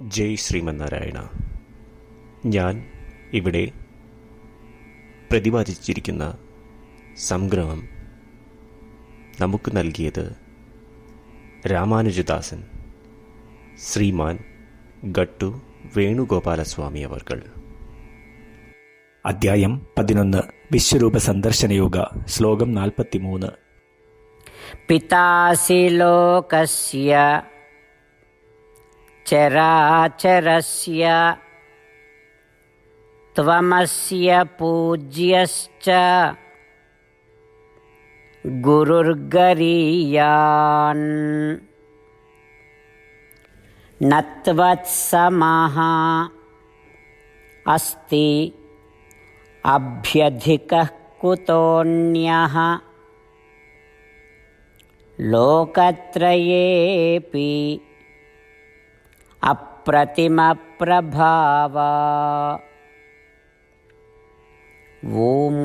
ജയ് ശ്രീമന്നാരായണ. ഞാൻ ഇവിടെ പ്രതിപാദിച്ചിരിക്കുന്ന സംഗ്രഹം നമുക്ക് നൽകിയത് രാമാനുജദാസൻ ശ്രീമാൻ ഗട്ടു വേണുഗോപാലസ്വാമി അവർകൾ. അദ്ധ്യായം പതിനൊന്ന് വിശ്വരൂപ സന്ദർശനയോഗ ശ്ലോകം നാൽപ്പത്തിമൂന്ന്. പിതാസി ലോകസ്യ चराचरस्य त्वमस्य पूज्यश्च गुरुर्गरीयान् न त्वत्समः अस्ति अभ्यधिकः कुतोऽन्यः लोकत्रयेऽपि अप्रतिमप्रभावा ॐ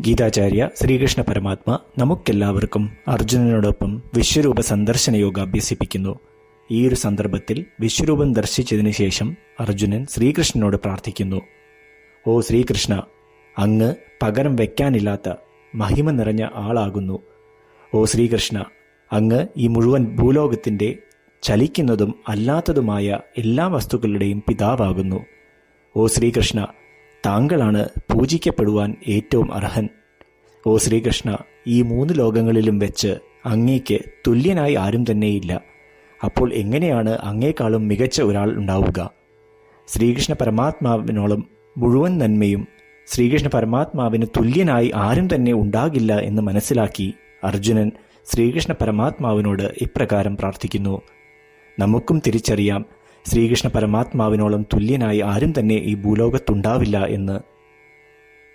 ഗീതാചാര്യ ശ്രീകൃഷ്ണ പരമാത്മ നമുക്കെല്ലാവർക്കും അർജുനനോടൊപ്പം വിശ്വരൂപ സന്ദർശനയോഗ അഭ്യസിപ്പിക്കുന്നു ഈ ഒരു സന്ദർഭത്തിൽ വിശ്വരൂപം ദർശിച്ചതിന് ശേഷം അർജുനൻ ശ്രീകൃഷ്ണനോട് പ്രാർത്ഥിക്കുന്നു ഓ ശ്രീകൃഷ്ണ അങ്ങ് പകരം വയ്ക്കാനില്ലാത്ത മഹിമ നിറഞ്ഞ ആളാകുന്നു ഓ ശ്രീകൃഷ്ണ അങ്ങ് ഈ മുഴുവൻ ഭൂലോകത്തിന്റെ ചലിക്കുന്നതും അല്ലാത്തതുമായ എല്ലാ വസ്തുക്കളുടെയും പിതാവാകുന്നു. ഓ ശ്രീകൃഷ്ണ താങ്കളാണ് പൂജിക്കപ്പെടുവാൻ ഏറ്റവും അർഹൻ. ഓ ശ്രീകൃഷ്ണ ഈ മൂന്ന് ലോകങ്ങളിലും വെച്ച് അങ്ങേക്ക് തുല്യനായി ആരും തന്നെയില്ല. അപ്പോൾ എങ്ങനെയാണ് അങ്ങേക്കാളും മികച്ച ഒരാൾ ഉണ്ടാവുക? ശ്രീകൃഷ്ണ പരമാത്മാവിനോളം മുഴുവൻ നന്മയും ശ്രീകൃഷ്ണ പരമാത്മാവിന് തുല്യനായി ആരും തന്നെ ഉണ്ടാകില്ല എന്ന് മനസ്സിലാക്കി അർജുനൻ ശ്രീകൃഷ്ണ പരമാത്മാവിനോട് ഇപ്രകാരം പ്രാർത്ഥിക്കുന്നു. നമുക്കും തിരിച്ചറിയാം ശ്രീകൃഷ്ണ പരമാത്മാവിനോളം തുല്യനായി ആരും തന്നെ ഈ ഭൂലോകത്തുണ്ടാവില്ല എന്ന്.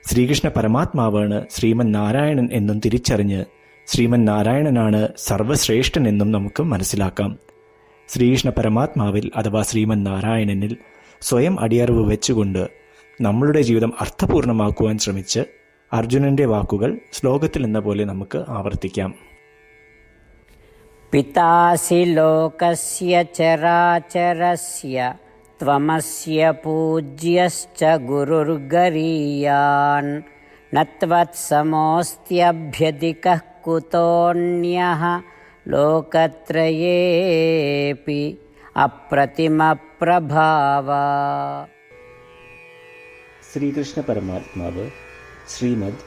ശ്രീകൃഷ്ണ പരമാത്മാവാണ് ശ്രീമൻ നാരായണൻ എന്നും തിരിച്ചറിഞ്ഞ് ശ്രീമൻ നാരായണനാണ് സർവശ്രേഷ്ഠൻ എന്നും നമുക്ക് മനസ്സിലാക്കാം. ശ്രീകൃഷ്ണ പരമാത്മാവിൽ അഥവാ ശ്രീമൻ നാരായണനിൽ സ്വയം അടിയറിവ് വെച്ചുകൊണ്ട് നമ്മളുടെ ജീവിതം അർത്ഥപൂർണമാക്കുവാൻ ശ്രമിച്ച് അർജുനന്റെ വാക്കുകൾ ശ്ലോകത്തിൽ എന്ന പോലെ നമുക്ക് ആവർത്തിക്കാം. పితాసి లోకస్య చరాచరస్య త్వమస్య పూజ్యశ్చ గురుర్గరీయాన్ నత్వత్సమోస్త్యభ్యధికः కుతోऽన్యः లోకత్రయేపి అప్రతిమప్రభావా ശ്രീകൃഷ്ണ പരമാത്മാവ് ശ്രീമദ്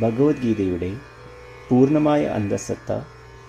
ഭഗവത്ഗീതയുടെ പൂർണ്ണമായ അന്തസത്ത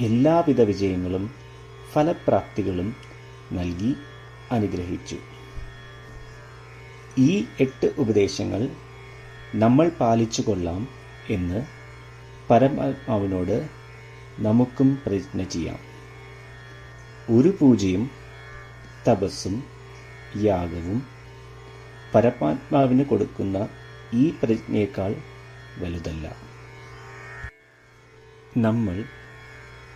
എല്ലാവിധ വിജയങ്ങളും ഫലപ്രാപ്തികളും നൽകി അനുഗ്രഹിച്ചു. ഈ എട്ട് ഉപദേശങ്ങൾ നമ്മൾ പാലിച്ചു കൊള്ളാം എന്ന് പരമാത്മാവിനോട് നമുക്കും പ്രതിജ്ഞ ചെയ്യാം. ഒരു പൂജയും തപസ്സും യാഗവും പരമാത്മാവിന് കൊടുക്കുന്ന ഈ പ്രതിജ്ഞയേക്കാൾ വലുതല്ല. നമ്മൾ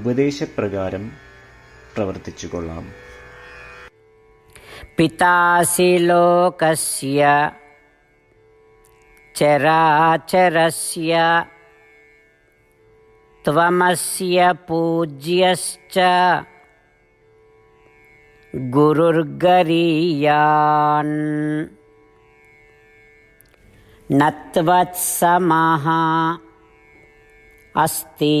ഉപദേശപ്രകാരം പ്രവർത്തിച്ചുകൊള്ളാം पितासि लोकस्य चराचरस्य त्वमस्य पूज्यश्च गुरुर्गरीयान् न त्वत्समः अस्ति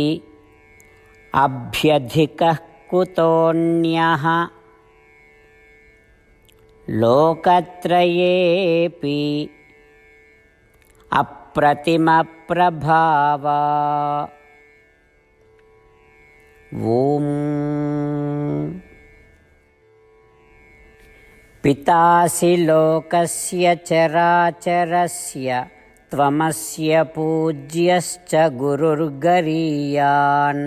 अभ्यधिकः कुतोऽन्यः लोकत्रयेऽपि अप्रतिमप्रभावा ॐ पितासि लोकस्य चराचरस्य त्वमस्य पूज्यश्च गुरुर्गरीयान्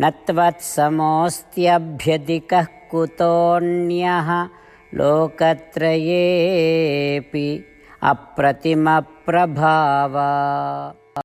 न त्वत्समोऽस्त्यभ्यधिकः कुतोऽन्यः लोकत्रयेऽपि अप्रतिमप्रभावा।